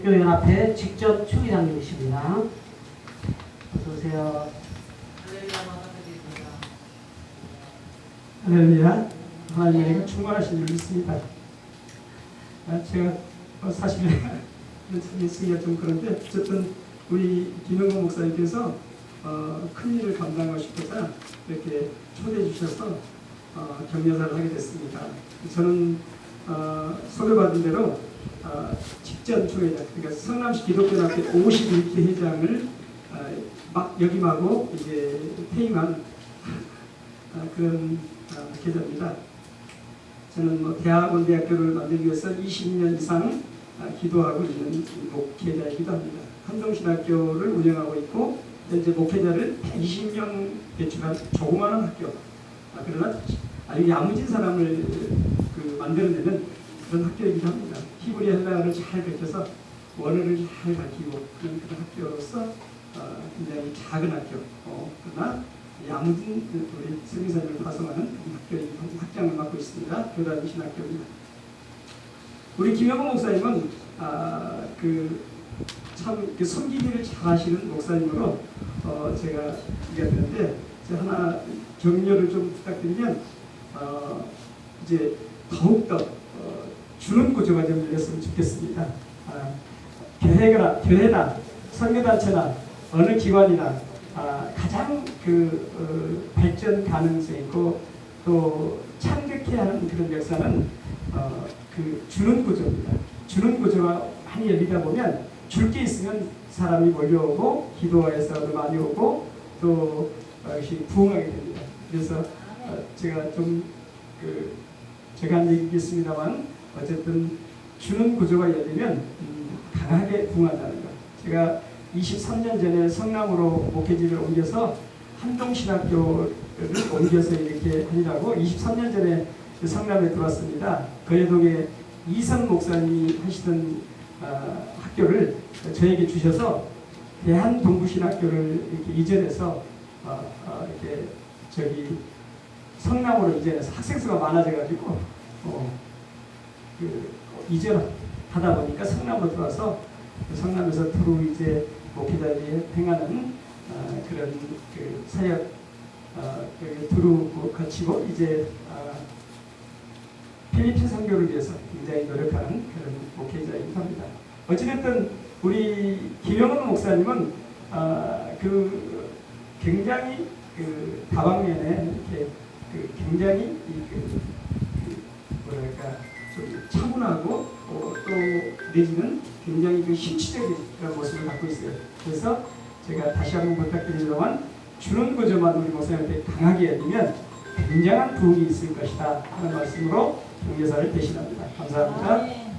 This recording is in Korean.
교연합회 직접 총회장님이십니다. 어서 오세요. 할렐루야. 은혜가 충만하신 줄 믿습니다. 아, 제가 어, 사실 쓰기가 좀 그런데 어쨌든 우리 김영건 목사님께서 어, 큰 일을 감당하고 싶어서 이렇게 초대해 주셔서 어, 격려사를 하게 됐습니다. 저는 어, 소개받은 대로 어, 직전 총회장, 그러니까 성남시 기독교학회 51기 회장을 어, 막 역임하고 이제 퇴임한 어, 그런 어, 계좌입니다. 저는 뭐 대학원 대학교를 만들기 위해서 20년 이상 어, 기도하고 있는 목회자이기도 합니다. 한동신학교를 운영하고 있고 현재 목회자를 120명 배출한 조그마한 학교. 아, 그러나 아주 야무진 사람을 그 만들어내는 그런 학교이기도 합니다. 히브리 헬라어를 잘 가르쳐서 원어를 잘 가르치고 그런 그런 학교로서 어, 굉장히 작은 학교. 어, 그러나 야무진 그 우리 성교사님을 파송하는 학교의 학장을 맡고 있습니다. 교단 신학교입니다. 우리 김영호 목사님은 아, 그참 그 섬기기를 잘하시는 목사님으로 어, 제가 얘기하는데 제가 하나 격려를 좀 부탁드리면 어, 이제 더욱더 어, 주는 구조가 좀 열렸으면 좋겠습니다. 아, 교회가 교회나 선교단체나 어느 기관이나 아, 가장 그 어, 발전 가능성 있고 또 창극해 하는 그런 역사는 어, 그 주는 구조입니다. 주는 구조가 많이 열리다 보면 줄 게 있으면 사람이 몰려오고 기도에서도 많이 오고 또 어, 역시 부흥하게 됩니다. 그래서 어, 제가 좀그 제가 한 얘기 있겠습니다만 어쨌든 주는 구조가 열리면 음, 강하게 부흥한다는 것. 제가 23년 전에 성남으로 목회지를 옮겨서 한동신학교를 옮겨서 이렇게 하느라고 23년 전에 그 성남에 들어왔습니다. 거예동에 이성 목사님이 하시던 어, 학교를 저에게 주셔서 대한동부신학교를 이렇게 이전해서 어, 어, 이렇게 저기 성남으로 이전해서 학생 수가 많아져가지고 어, 그 이전 하다 보니까 성남으로 들어와서 그 성남에서 두루 이제 목회자들이 행하는 어, 그런 그 사역 어, 그 두루 거치고 이제 어, 필리핀 선교를 위해서 굉장히 노력하는 그런 목회자이기도 합니다. 어찌됐든 우리 김영은 목사님은 어, 그 굉장히 그 다방면에 이렇게 그 굉장히 이 그, 그 뭐랄까 좀 차분하고 어, 또 내지는 굉장히 그 신치적인 그런 모습을 갖고 있어요. 그래서 제가 다시 한번 부탁드리지만 주는 구조만 우리 목사님한테 강하게 열리면 굉장한 부흥이 있을 것이다 하는 말씀으로 경계사를 대신합니다. 감사합니다.